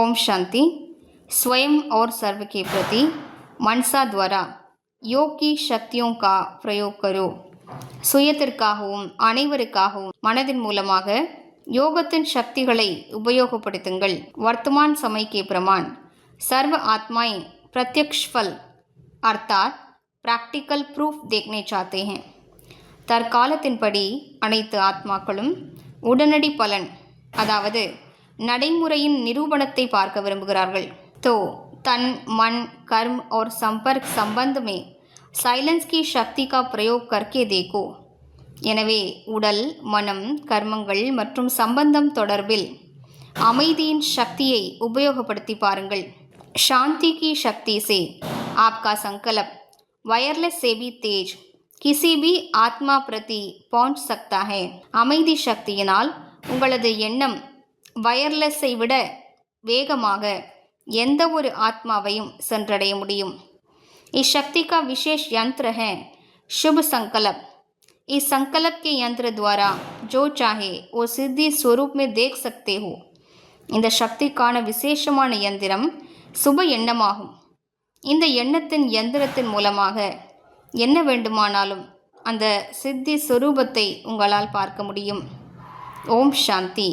ஓம் ಶಾಂತಿ ಸ್ವಯಂ ஓர் சர்வகே பிரதி. மன்சா துவரா. யோகி சக்தியோங்கா பிரயோக் கரோ சுயத்திற்காகவும் அனைவருக்காகவும் மனதின் மூலமாக யோகத்தின் சக்திகளை உபயோகப்படுத்துங்கள். வர்த்தமான் சமைக்கே பிரமான். சர்வ ஆத்மாய் பிரத்யக்ஷ்வல் அர்த்தாத் பிராக்டிக்கல் ப்ரூஃப் தேக்னே சாத்தேன் தற்காலத்தின்படி அனைத்து ஆத்மாக்களும் உடனடி பலன் அதாவது நடைமுறையின் நிரூபணத்தை பார்க்க விரும்புகிறார்கள் तो तन मन कर्म और संपर्क संबंध में साइलेंस की शक्ति का प्रयोग करके देखो எனவே உடல் மனம் கர்மங்கள் மற்றும் சம்பந்தம் தொடர்பில் அமைதியின் சக்தியை உபயோகப்படுத்தி பாருங்கள் शांति की शक्ति से आपका संकल्प वायरलेस से भी तेज किसी भी ஆத்மா பிரதி पहुंच सकता है அமைதி சக்தியினால் உங்களது எண்ணம் வயர்லெஸ்ஸை விட வேகமாக எந்த ஒரு ஆத்மாவையும் சென்றடைய முடியும் इस शक्ति का विशेष यंत्र है शुभ संकल्प इस संकल्प के यंत्र द्वारा जो चाहे वो सिद्धि स्वरूप में देख सकते हो இந்த சக்திக்கான விசேஷமான எந்திரம் சுப எண்ணமாகும் இந்த எண்ணத்தின் எந்திரத்தின் மூலமாக என்ன வேண்டுமானாலும் அந்த சித்தி சொரூபத்தை உங்களால் பார்க்க முடியும் ஓம் சாந்தி